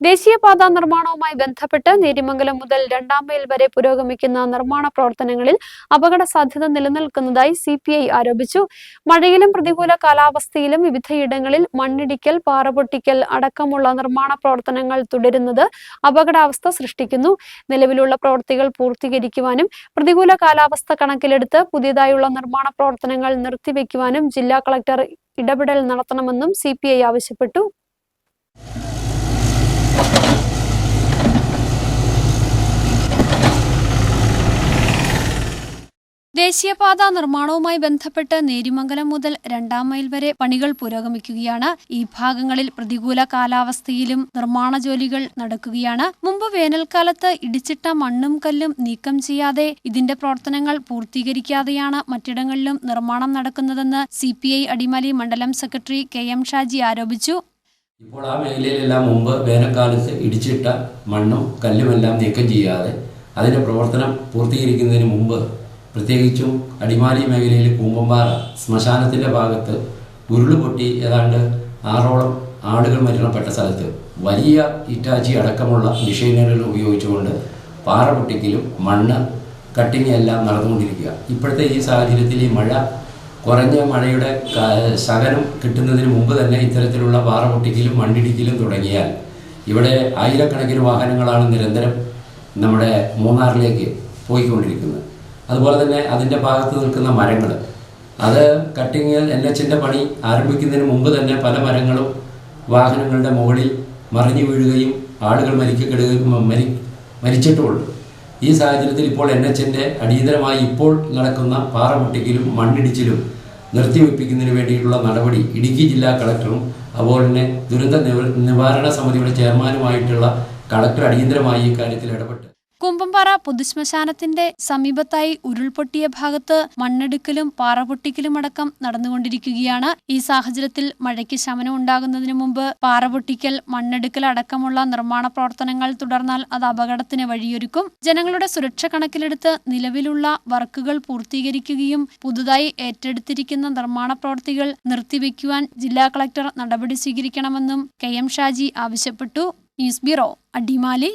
ദേശീയപാത നിർമ്മാണവുമായി ബന്ധപ്പെട്ട് നേരിമംഗലം മുതൽ രണ്ടാം മൈൽ വരെ പുരോഗമിക്കുന്ന നിർമ്മാണ പ്രവർത്തനങ്ങളിൽ അപകട സാധ്യത നിലനിൽക്കുന്നതായി സി ആരോപിച്ചു. മഴയിലും പ്രതികൂല കാലാവസ്ഥയിലും വിവിധയിടങ്ങളിൽ മണ്ണിടിക്കൽ പാറപൊട്ടിക്കൽ അടക്കമുള്ള നിർമ്മാണ പ്രവർത്തനങ്ങൾ തുടരുന്നത് അപകടാവസ്ഥ സൃഷ്ടിക്കുന്നു. നിലവിലുള്ള പ്രവൃത്തികൾ പൂർത്തീകരിക്കുവാനും പ്രതികൂല കാലാവസ്ഥ കണക്കിലെടുത്ത് പുതിയതായുള്ള നിർമ്മാണ പ്രവർത്തനങ്ങൾ നിർത്തിവെക്കുവാനും ജില്ലാ കളക്ടർ ഇടപെടൽ നടത്തണമെന്നും സി ആവശ്യപ്പെട്ടു. ദേശീയപാത നിർമ്മാണവുമായി ബന്ധപ്പെട്ട് നേരിമംഗലം മുതൽ രണ്ടാം മൈൽ വരെ പണികൾ പുരോഗമിക്കുകയാണ്. ഈ ഭാഗങ്ങളിൽ പ്രതികൂല കാലാവസ്ഥയിലും നിർമ്മാണ ജോലികൾ നടക്കുകയാണ്. മുമ്പ് വേനൽക്കാലത്ത് ഇടിച്ചിട്ട മണ്ണും കല്ലും നീക്കം ചെയ്യാതെ ഇതിന്റെ പ്രവർത്തനങ്ങൾ പൂർത്തീകരിക്കാതെയാണ് മറ്റിടങ്ങളിലും നിർമ്മാണം നടക്കുന്നതെന്ന് സി അടിമാലി മണ്ഡലം സെക്രട്ടറി കെ എം ഷാജി ആരോപിച്ചു. ഇപ്പോൾ ആ മേഖലയിലെല്ലാം മുമ്പ് വേനൽക്കാലത്ത് ഇടിച്ചിട്ട മണ്ണും കല്ലുമെല്ലാം നീക്കം ചെയ്യാതെ അതിന്റെ പ്രവർത്തനം പൂർത്തീകരിക്കുന്നതിന് മുമ്പ് പ്രത്യേകിച്ചും അടിമാലി മേഖലയിൽ കൂമ്പമ്പാറ ശ്മശാനത്തിന്റെ ഭാഗത്ത് ഉരുളുപൊട്ടി ഏതാണ്ട് ആറോളം ആടുകൾ മരണപ്പെട്ട സ്ഥലത്ത് വലിയ ഇറ്റാച്ചി അടക്കമുള്ള മെഷീനറികൾ ഉപയോഗിച്ചുകൊണ്ട് പാറ പൊട്ടിക്കലും മണ്ണ് കട്ടിങ് എല്ലാം നടന്നുകൊണ്ടിരിക്കുക. ഇപ്പോഴത്തെ ഈ സാഹചര്യത്തിൽ ഈ മഴ കുറഞ്ഞ മഴയുടെ ശകനം കിട്ടുന്നതിന് മുമ്പ് തന്നെ ഇത്തരത്തിലുള്ള പാറ പൊട്ടിക്കലും മണ്ണിടിക്കലും തുടങ്ങിയാൽ ഇവിടെ ആയിരക്കണക്കിന് വാഹനങ്ങളാണ് നിരന്തരം നമ്മുടെ മൂന്നാറിലേക്ക് പോയിക്കൊണ്ടിരിക്കുന്നത്. അതുപോലെ തന്നെ അതിന്റെ ഭാഗത്ത് നിൽക്കുന്ന മരങ്ങൾ. അത് കട്ടിങ് എൻ എച്ചിന്റെ പണി ആരംഭിക്കുന്നതിന് മുമ്പ് തന്നെ പല മരങ്ങളും വാഹനങ്ങളുടെ മുകളിൽ മറിഞ്ഞു വീഴുകയും ആളുകൾ മരിക്കപ്പെടുകയും മരി മരിച്ചിട്ടുമുണ്ട്. ഈ സാഹചര്യത്തിൽ ഇപ്പോൾ എൻ എച്ചിന്റെ അടിയന്തരമായി ഇപ്പോൾ നടക്കുന്ന പാറ പൊട്ടിക്കലും മണ്ണിടിച്ചിലും നിർത്തിവെപ്പിക്കുന്നതിന് വേണ്ടിയിട്ടുള്ള നടപടി ഇടുക്കി ജില്ലാ കളക്ടറും അതുപോലെ തന്നെ ദുരന്ത നിവാരണ സമിതിയുടെ ചെയർമാനുമായിട്ടുള്ള കളക്ടർ അടിയന്തരമായി ഈ കാര്യത്തിൽ ഇടപെട്ട് കുമ്പമ്പാറ പൊതുശ്മശാനത്തിന്റെ സമീപത്തായി ഉരുൾപൊട്ടിയ ഭാഗത്ത് മണ്ണെടുക്കലും പാറപൊട്ടിക്കലും അടക്കം നടന്നുകൊണ്ടിരിക്കുകയാണ്. ഈ സാഹചര്യത്തിൽ മഴയ്ക്ക് ശമനം ഉണ്ടാകുന്നതിന് മുമ്പ് പാറപൊട്ടിക്കൽ മണ്ണെടുക്കൽ അടക്കമുള്ള നിർമ്മാണ പ്രവർത്തനങ്ങൾ തുടർന്നാൽ അത് അപകടത്തിന് വഴിയൊരുക്കും. ജനങ്ങളുടെ സുരക്ഷ കണക്കിലെടുത്ത് നിലവിലുള്ള വർക്കുകൾ പൂർത്തീകരിക്കുകയും പുതുതായി ഏറ്റെടുത്തിരിക്കുന്ന നിർമ്മാണ പ്രവൃത്തികൾ നിർത്തിവെക്കുവാൻ ജില്ലാ കളക്ടർ നടപടി സ്വീകരിക്കണമെന്നും കെ എം ഷാജി ആവശ്യപ്പെട്ടു. News bureau Adimali.